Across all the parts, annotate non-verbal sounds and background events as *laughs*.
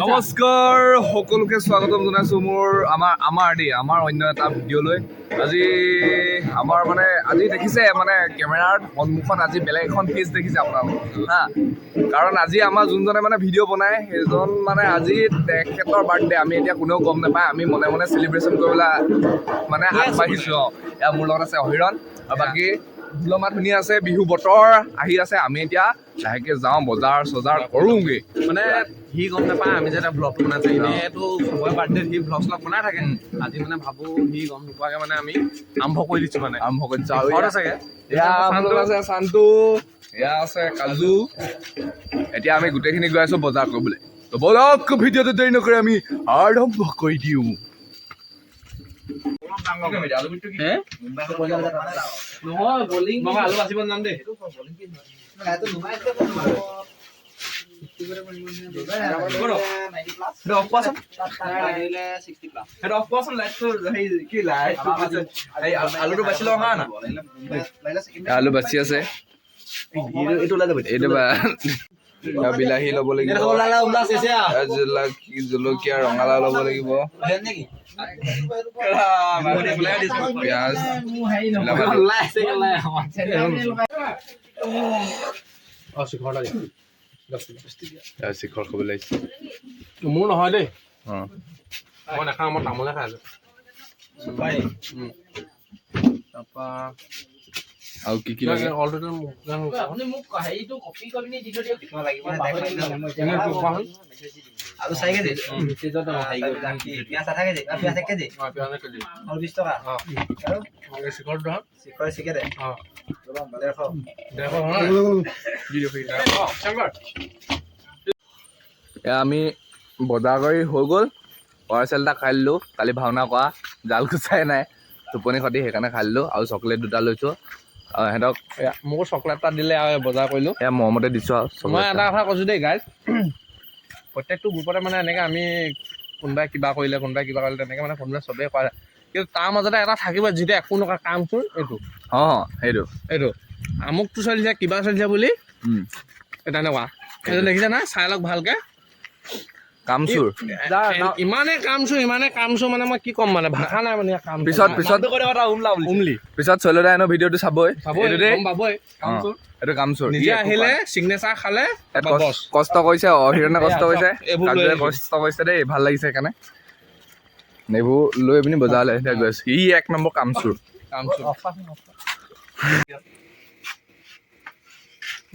নমস্কাৰ সকলোকে স্বাগতম জনাইছোঁ মোৰ আমাৰ আমাৰ দেই আমাৰ অন্য এটা ভিডিঅ'লৈ। আজি আমাৰ মানে আজি দেখিছে মানে কেমেৰাৰ সন্মুখত আজি বেলেগ এখন ফেচ দেখিছে আপোনালোকে হা। কাৰণ আজি আমাৰ যোনজনে মানে ভিডিঅ' বনায় সেইজন মানে আজি তেখেতৰ বাৰ্থডে আমি এতিয়া কোনেও গম নাপায় আমি মনে মনে চেলিব্ৰেশ্যন কৰিবলৈ মানে আগবাঢ়িছোঁ অঁ। এয়া মোৰ লগত আছে অহিৰণ আৰু বাকী ঢোলমাত শুনি আছে বিহু বতৰ আহি আছে আমি এতিয়া লাহেকৈ যাওঁ বজাৰ চজাৰ কৰোঁগৈ। মানে সি গম নাপায় আমি যে এটা ব্লগ বনাইছে এনেইতো চবৰে বাৰ্থডে সি ব্লগ চলগ বনাই থাকে। আজি মানে ভাবো সি গম নোপোৱাকে মানে আমি আৰম্ভ কৰি দিছো মানে। আৰম্ভ কৰিছোঁ আৰু ঘৰত এয়া আছে চান্তু এয়া আছে কাজু। এতিয়া আমি গোটেইখিনি গৈ আছো বজাৰ কৰিবলৈ। তো বলক ভিডিঅ'টো দেৰি নকৰি আমি আৰম্ভ কৰি দিওঁ। আলু বাচি আছে। এইটো ওলাই যাব। এইটো বিলাহী ল'ব লাগিব। জলকীয়া ৰঙালাও ল'ব লাগিব। পিঁয়াজ। শিখৰ খাবলৈ আহিছে মোৰ নহয় দেই। অঁ। মই নাখাওঁ মই তামোলে খাই আছো। তাৰপৰা আৰু কি কি লাগে? অলৰেডি আৰু পিঁয়াজ এক টকা। আৰু? ডেৰশ এয়া আমি বজাৰ কৰি হৈ গ'ল। পাৰ্চেল এটা খাই দিলোঁ। কালি ভাওনা কৰা। জাল কুচাই নাই। টোপনি খতি সেইকাৰণে খাই দিলোঁ। আৰু চকলেট দুটা লৈছোঁ। সিহঁতক মোকো চকলেট এটা দিলে আৰু বজাৰ কৰিলোঁ। এয়া মৰমতে দিছোঁ আৰু মই এটা। কথা কৈছোঁ দেই গাইজ *clears throat* প্ৰত্যেকটো গ্ৰুপতে মানে এনেকৈ আমি কোনোবাই কিবা কৰিলে কোনোবাই কিবা কৰিলে তেনেকৈ মানে কোনোবাই চবেই কৰে কিন্তু তাৰ মাজতে এটা থাকিব যিটো একো নকৰা কামচোন এইটো। অঁ সেইটো। এইটো। আমুকটো চলিছে কিবা চলিছে বুলি তেনেকুৱা। এইটো দেখিছে না চাই লওক ভালকৈ। কামচোৰ। ইমানেই কাম চোৰ ইমানেই কাম চোৰ মানে মই কি ক'ম মানে? ভাষা নাই মানে কাম পিছত পিছত উমলি পিছত চৈলদা এনেও ভিডিঅ'টো চাবই। পাবই। কাম অঁ, এইটো কামচোৰ। নিজে আহিলে চিগনেচাৰ খালে কষ্ট- কৰিছে অহিৰণে কষ্ট কৰিছে। কষ্ট কৰিছে দেই ভালো লাগিছে সেইকাৰণে। এইবোৰ লৈ পিনি বজাৰলৈ এতিয়া গৈ আছো। ই এক নম্বৰ কামচোৰ। কাম চোৰ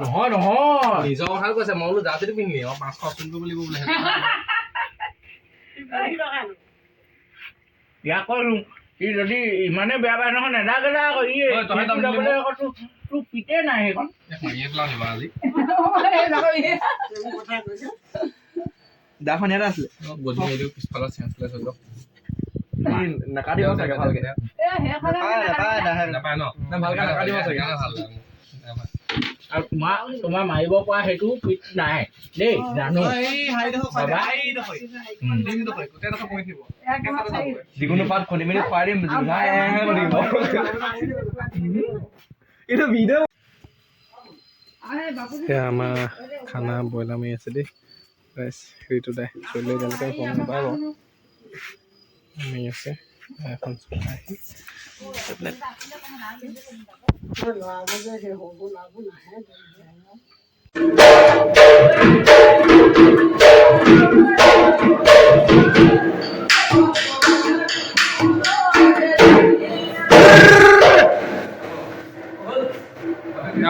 নহয় নহয়। নিজৰ কথা কৈছে মই বোলো যাতে পিন্ধিলি অ পাঁচশো অচুল কৰিব লাগিব বোলে। ইয়াক কৰো সি যদি ইমানে বেয়া পায় নহয় নেদাকে আকৌ তোৰ পিতে নাই সেইখন। দাখন ইয়াতে আছিলে। গধূলি পিছফালৰ চেঞ্চলেছ হৈ যাওক নাকাটিব চাগে ভালকে। নাপায় নাপায় নাপায়। ন? ভালকে নাকাটিব চাগে ভালো আৰু তোমাৰ তোমাৰ মাৰিব পৰা সেইটো পিত নাই দেই জানো যিকোনো পাত খুন্দি মেলি খুৱাই দিম এইটো ভিডিঅ' আমাৰ খানা ব্ৰইলাৰ মাৰি আছে দেই সেইটো দে চলিলে তেওঁলোকে গম নাপাব মাৰি আছে এখন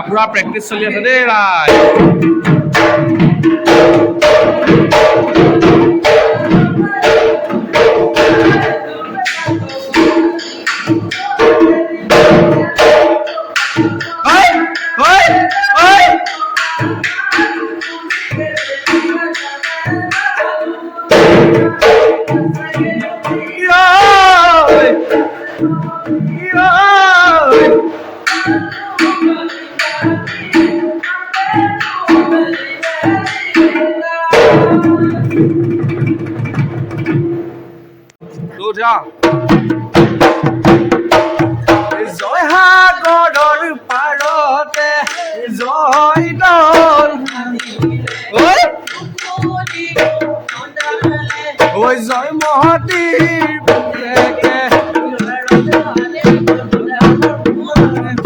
পুৰা প্ৰেক্টিচ চলি আছে দেই ৰাই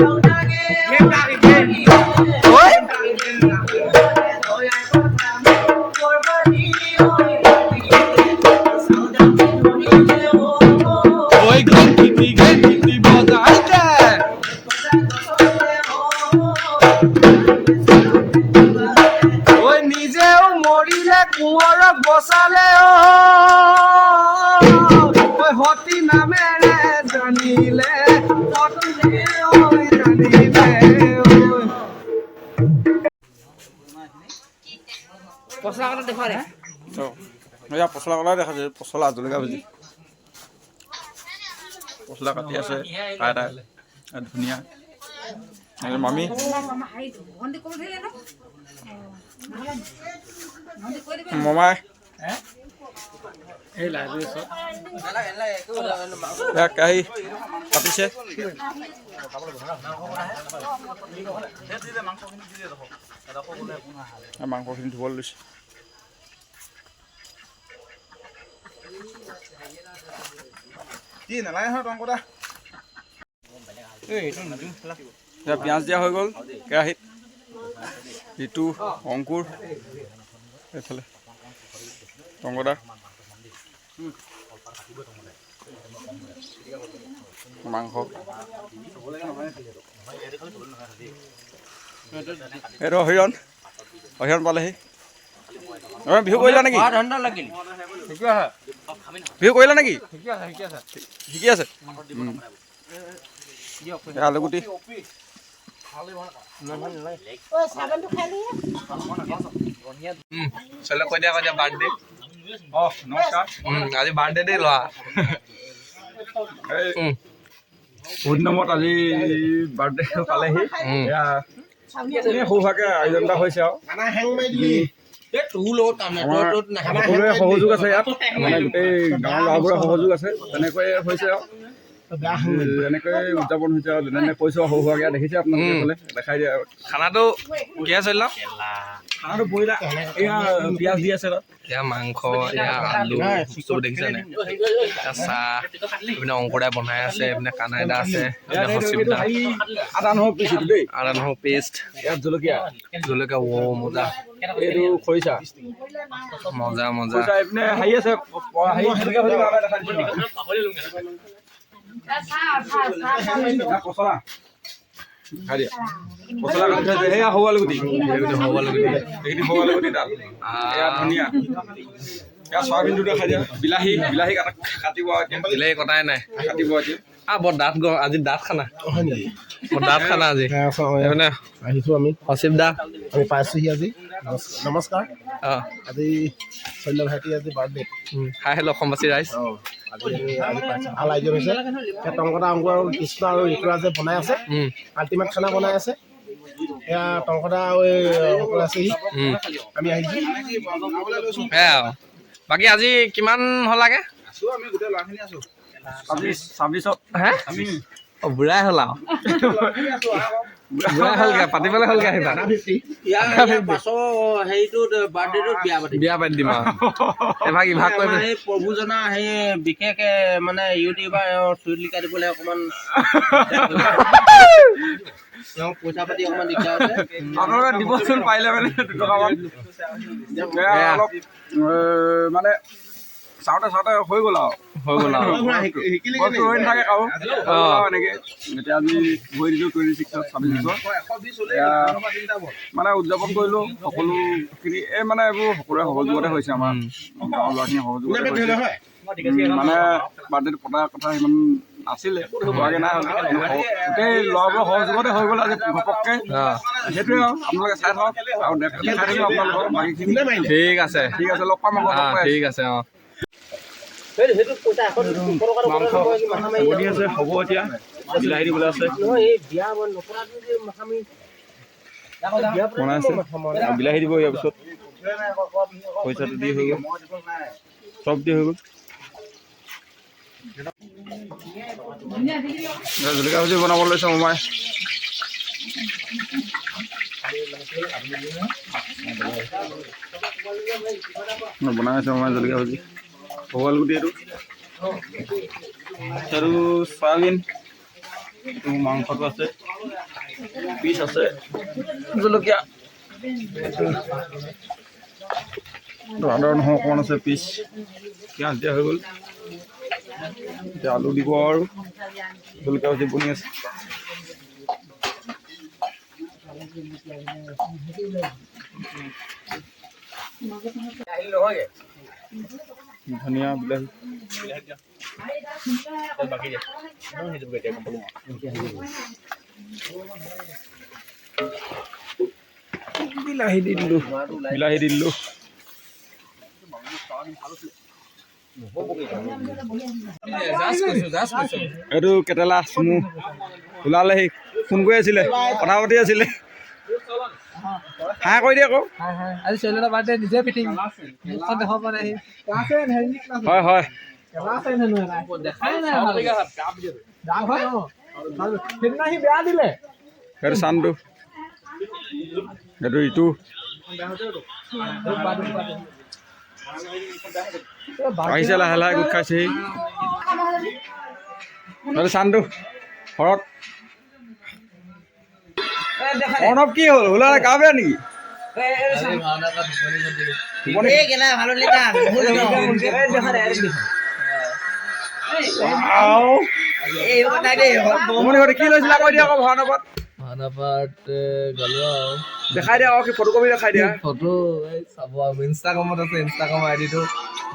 ঐ এয়া পচলা কলাই দেখা যায়, পচলা জলকীয়া ভাজি। পচলা কাটি আছে খাই ধুনীয়া। মামী। মমাই। কেৰাহী কাটিছে। মাংসখিনি ধুবলৈ লৈছে। কি নালাগে নহয় টংকতা এতিয়া পিঁয়াজ দিয়া হৈ গ'ল কেৰাহীত। ঋতু অংকুৰ এইফালে। টংকতা মাংস। এইটো অহিৰণ অহিৰণ পালেহি। অ, বিহু কৰিলা নেকি? বিহু কৰিলা নেকি? শিকি আছে আলুগুটি চলে কৈ দিয়া কৈ দিয়া বাৰ্থডে। অঁ নমস্কাৰ। আজি বাৰ্থডে দেই ল'ৰা। এই বহুত দিনৰ আজি বাৰ্থডে পালেহি। সুৰাকৈ আয়োজন এটা হৈছে আৰু। আমাৰ সকলোৰে সহযোগ আছে ইয়াত। মানে গোটেই গাঁৱৰ ল'ৰাবোৰৰ সহযোগ আছে। তেনেকৈ হৈছে আৰু। এনেকৈ উদযাপন হৈছে আৰু। যেনে কৈছোঁ আৰু সৰু সুৰাকৈ দেখিছে আপোনালোকে দেখাই দিয়ে আৰু। খানাটো কিহে চলিল? খানাটো বইলা এয়া পিঁয়াজ দি আছে এয়া মাংস এয়া আলু চব দেখিছা নে? এয়া চাহ এইপিনে অংকুৰাই বনাই আছে এইপিনে কানাইদা আছে আদা নহৰু পিচিটো দেই। আদা নহৰু পেষ্ট। ইয়াত জলকীয়া। জলকীয়া ও মজা। এইটো খৰিচা। মজা মজা। এইপিনে হেৰি আছে হেৰি জলকীয়া খাই দিয়া পচলা কাটি থৈছে সেয়া সৰু আলুগুটি এইপিনে সৰু আলুগুটি এইখিনি সৰু আলুগুটি তাত এয়া ধনিয়া এয়া চয়াবিন দুটা খাই দিয়া বিলাহী বিলাহী কাটা কাটিব আৰু এতিয়া দিলে কটাই নাই কাটিব এতিয়া আহ বৰ দাঁত গ আজি দাঁত খানা বৰ দাঁত খানা আজি এইপিনে আহিছোঁ আমি সচিব দা আমি পাইছোঁহি আজি নমস্কাৰ নমস্কাৰ অঁ আজি শৈল্য ভাইটি আজি বাৰ্থডে হাই হেল্ল' অসমবাসী ৰাইজ ভালো আয়োজন হৈছে। টংকতা অংকুৰ আৰু কৃষ্ণ আৰু ঋতুৰাজে বনাই আছে। আল্টিমেট খানা বনাই আছে। এয়া টংকতা আৰু এই সকলো আছেহি আমি আহিছোঁ। আৰু। বাকী আজি কিমান হলাগে ছাব্বিছ ছাব্বিছত। হে? অ বুঢ়াই হ'ল আৰু। প্ৰভুজনা সেই বিশেষকে মানে ইউটিউবাৰ লিখা দিবলৈ অকণমান পইচা পাতি দিগদাৰ আপোনালোকে দিবচোন পাৰিলে মানে দুটকামান। এ, মানে চাওঁতে চাওঁতে হৈ গ'ল আৰু। হৈ গ'ল আৰু। কষ্ট নাথাকে কাৰো আৰু এনেকে। এতিয়া আমি গৈ দিছোঁ টুৱেণ্টি ছিক্সত ছাব্বিছ বছৰ মানে উদযাপন কৰিলোঁ সকলোখিনি এই মানে এইবোৰ সকলোৰে সহযোগতে হৈছে আমাৰ। গাঁৱৰ ল'ৰাখিনি সহযোগতে হৈছে। মানে বাৰ্থডেটো পতাৰ কথা সিমান আছিলে হোৱাগে নাই হ'লে। গোটেই ল'ৰাবোৰৰ সহযোগতে হৈ গ'ল আজি ঘপককৈ। সেইটোৱে আৰু আপোনালোকে চাই থাকক। আৰু ঠিক আছে ঠিক আছে লগ পাম ঠিক আছে অঁ। বনি আছে হ'ব এতিয়া। বিলাহী দিবলৈ আছে। বনাই আছে বিলাহী দিব ইয়াৰ পিছত। পইচাটো দি হৈ গ'ল। চব দি হৈ গ'ল। জলকীয়া ভাজি বনাব লৈছে মোমাই। বনাই আছে মোমাই জলকীয়া ভাজি। ভগৱাল গুটি এইটো আৰু চয়াবিন এইটো মাংসটো আছে পিচ আছে জলকীয়া এইটো আদা নহৰু অকণমান আছে পিচ পিঁয়াজ দিয়া হৈ গ'ল এতিয়া আলু দিব আৰু জলকীয়া ভাজি বনি আছে ধনিয়া বিলাহী। বিলাহী দি দিলোঁ। বিলাহী দি দিলোঁ। এইটো কেটেলা চুমু। ওলালেহি। ফোন কৰি আছিলে কথা পাতি আছিলে। হাঁহ কৰি দিয়ে আকৌ আজি ছোৱালী বাৰ্থডে নিজে ফিটিং। মুখখন দেখাব পৰা নাই হয় হয়। দেখাই নাই সেইদিনা সি বেয়া দিলে। সেইটো চানটো সেইটো ইটো। আহিছে লাহে লাহে গোট খাইছেহি সেইটো চানটো ঘৰত অৰ্ণৱ কি হ'ল? গা বেয়া নেকি? কি লৈছিলা কৈ দিয়া আকৌ ভাওনাপাত গ'লো আৰু। দেখাই দিয়া কি ফটো দেখাই দিয়া। ফটো এই চাব আৰু ইনষ্টাগ্ৰামত আছে ইনষ্টাগ্ৰাম আইডিটো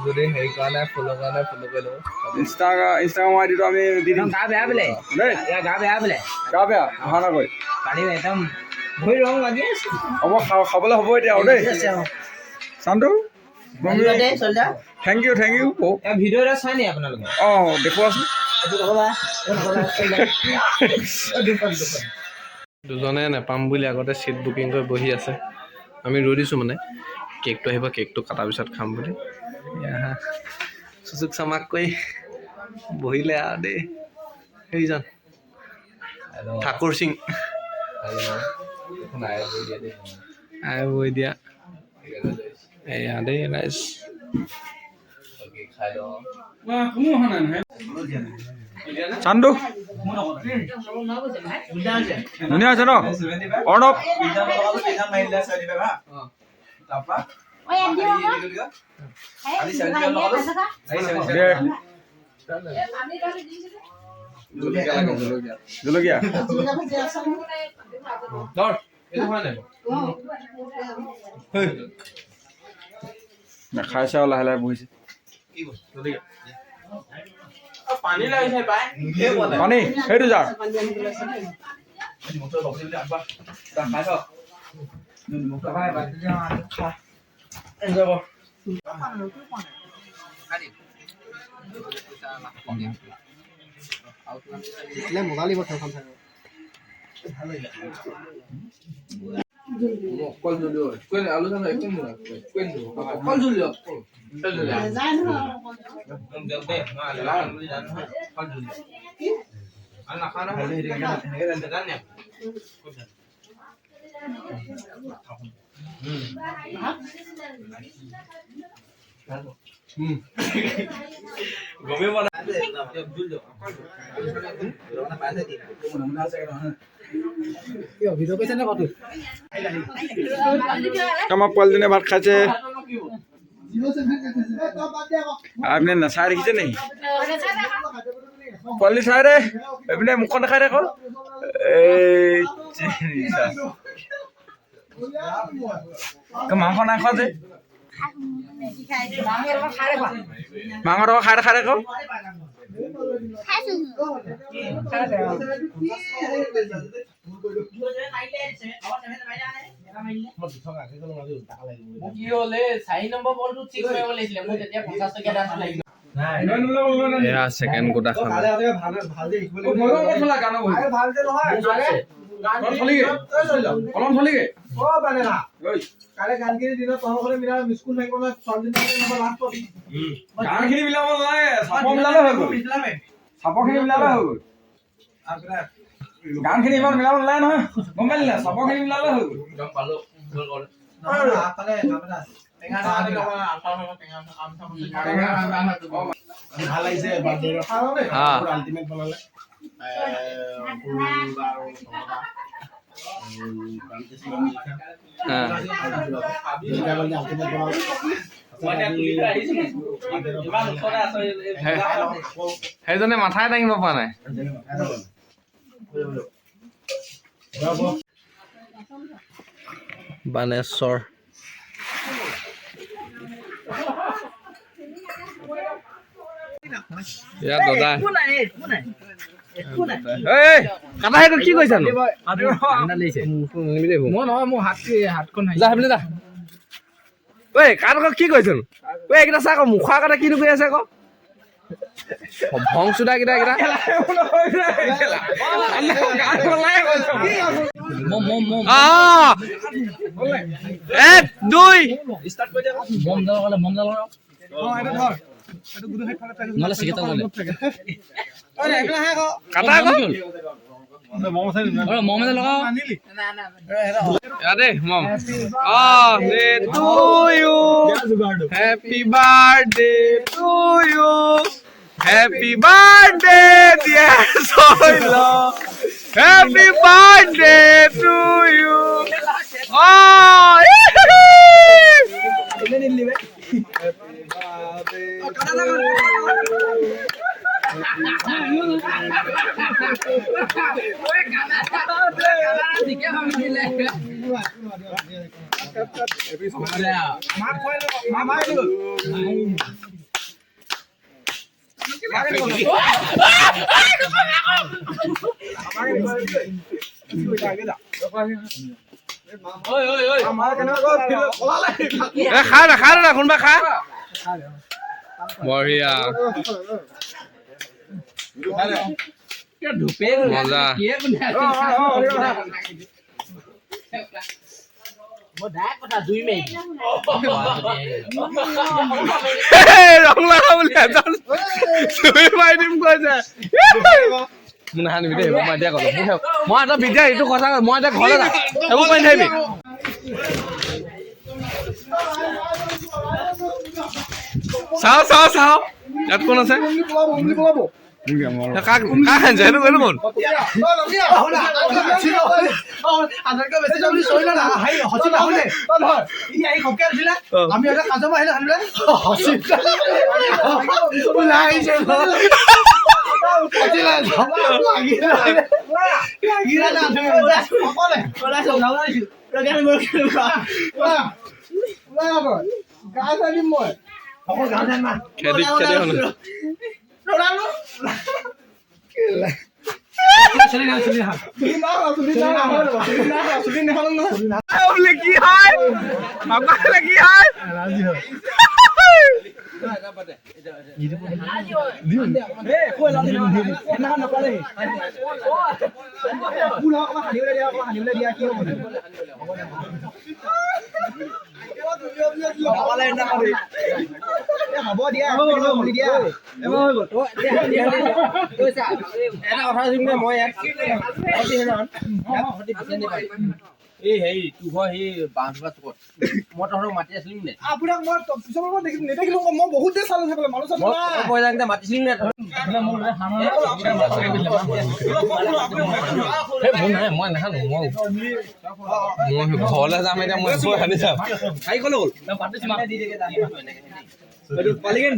যদি হেৰি কৰা নাই ফ'ল' কৰা নাই ফ'ল' কৰি ল'ব। ইনষ্টাগ্ৰাম ইনষ্টাগ্ৰাম আইডিটো আমি দি দিম। গা বেয়া বোলে। গা বেয়া বোলে। গা বেয়া ভাওনা কৰি কালি একদম ভৰি ৰং লাগি আছে। হ'ব খাবলৈ হ'ব এতিয়া আৰু দেই। Chantu thank you thank you video' এটা চাই নি আপোনালোকে? অঁ দেখুৱাচোন। *laughs* দুজনে নাপাম বুলি আগতে চিট বুকিং কৰি বহি আছে। আমি ৰৈ দিছোঁ মানে কেকটো আহিব কেকটো কটাৰ পিছত খাম বুলি। চুচুক চামাক কৰি বহিলে আৰু দেই। সেইজন ঠাকুৰ সিং। আই বৈ দিয়া। এয়া দেই ৰাইজ। চান্তু ধুনীয়া হৈছে ন? অৰ্ণৱ জলকীয়া। খাইছে আৰু লাহে লাহে বহিছে। পানী সেইটো যাৰ 걸 눌려. 그건 알로산 왜 끊는 거야? 그건 눌려. 걸 눌려. 걸 눌려. 그럼 내가 나 알라 눌리 안 하. 걸 눌려. 안 나가나? 내가 내가 내가 음. 고메 말아. 야, 눌려. 걸 눌려. 그러나 봐야 돼. 그럼 나 사이로 하는. খাইছে। আপুনি নাচাই দেখিছে নেকি? পোৱালি চাই দে এইপিনে মুখখন দেখাই দে আকৌ এই চিৰিচা। তই মাংস নাই খোৱা যে। মাংস খাই দে আকৌ কি হ'লে চাৰি নম্বৰ বলটো ঠিক কৰিব লাগিছিলে মোক তেতিয়া পঞ্চাছ টকীয়া লাগিব এয়া ছেকেণ্ড গোটা খানা কলম চলিগে কাইলৈ গানখিনি দিনত তহঁতৰ মিলাই স্কুল থাকিব নহয় ছোৱালীজনী লাষ্টত গানখিনি মিলাব নালাগে চাপৰ মিলালে হৈ গ'ল। চাপৰখিনি মিলালে হৈ গ'ল। গানখিনি ইমান মিলাব নালাগে নহয় গম পালি নাই? চাপৰখিনি মিলালে হৈ গ'ল। গম পালোঁ ভালো লাগিছে আল্টিমেট বনালে। এ, অংকুৰ আৰু সমতা, আৰু বাণিজ্য সিং লিখা। হা দুইটা মানে ultimate বনালে। সেইজনে মাথাই দাঙিব পৰা নাই বানেশ্বৰ ইয়াত দাদা এই কাটা সেইটো কি? যা ঐ আকৌ কি কৈছোনো ঐ এইকেইটা চা আকৌ মুখৰ আগতে কিনো কৰি আছে আকৌ? ভং চুদা কেইটা কেইটা! এক দুই। গ'লে মম জ্বলাব নহ'লে চিকেটা গ'লে কাটা আকৌ মম এটা লগাও. Ah, det to you. Happy birthday to you. Happy birthday, dear Soilo. Happy birthday to Oh, খা না খা না কোনোবা খা? বঢ়িয়া মজা ৰং লগা বুলি এজন চুই মাৰি দিম কৈছে মোৰ নাহানিবি দেই মই এতিয়া ক'লো মোৰ সেই- মই এটা বিদ্যা এইটো কথা কওঁ, মই এতিয়া ঘৰলৈ যাম একো কৰি নাথাকিবি চাওঁ চাওঁ চাওঁ। ইয়াত কোন আছে? কাক কাক আনিছে? সেইটো সেইটো কোন? আমি এটা কাজৰ আহিলে হানিলে ওলাই আহিছে খেদি খেদি হ'ল। বলে কি হয়? কি হয়? হ'ব দিয়া খুলি দিয়া এটা কথা শুনিম দে মই এই হেৰি তোৰ ঘৰ সেই বাঁহজোপা চুকত। মই তহঁতক মাতি আছিলো নে? আপোনাক মই পিছৰ পৰা দেখি নেদেখিলো মই বহুত দেৰি চালো চাবলৈ মানুহ চালো মই কেইটা মাতিছিলো নে মই নাখানো মই মই ঘৰলৈ যাম এতিয়া মই গ'ল? পালিগৈ নি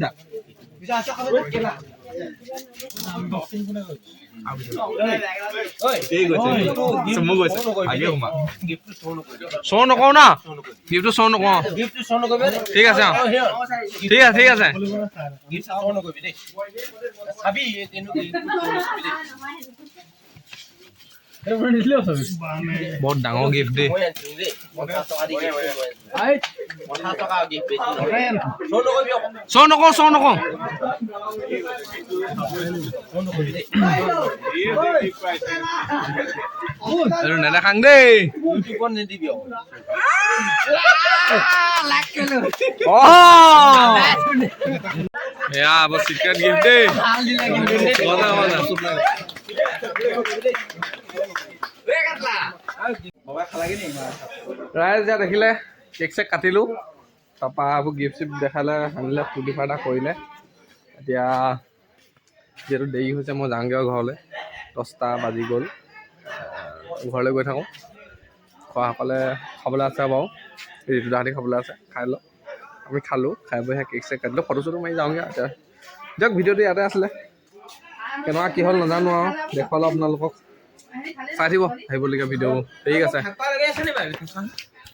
শ্ব' নকৰো না গিফ্টটো নকৰিবি ঠিক আছে ঠিক আছে ঠিক আছে বহুত ডাঙৰ গিফ্ট দেই মই আনিছিলো দেই পঞ্চাছ টকা দি gift মই আনিছিলো। পঞ্চাছ টকা gift বেছি শ্ব' নকৰিবি অকণ শ্ব' নকৰো শ্ব' নকৰো এইটো নেদেখাং দেই ইউটিউবত নিদিবি অকণ অ এয়া বৰ চিক্ৰেট গিফ্ট দেই মজা মজা ৰাইজ এতিয়া দেখিলে কেক চেক কাটিলোঁ। তাৰপৰা এইবোৰ গিফ্ট চিফ্ট দেখালে আনিলে ফূৰ্তি ফাৰ্তা কৰিলে। এতিয়া যিহেতু দেৰি হৈছে মই যাওঁগৈ আৰু ঘৰলৈ। দহটা বাজি গ'ল। ঘৰলৈ গৈ থাকোঁ। খোৱাসকলে খাবলৈ আছে বাৰু। ঋতু দাহঁতি খাবলৈ আছে খাই লওঁ। আমি খালোঁ খাই বৈ কেক চেক কাটিলোঁ। ফটো চটো মাৰি যাওঁগৈ এতিয়া। দিয়ক ভিডিঅ'টো ইয়াতে আছিলে। কেনেকুৱা কি হ'ল নাজানো আৰু। দেখুৱালোঁ আপোনালোকক। চাই থাকিব আহিবলগীয়া ভিডিঅ'বোৰ। ঠিক আছে।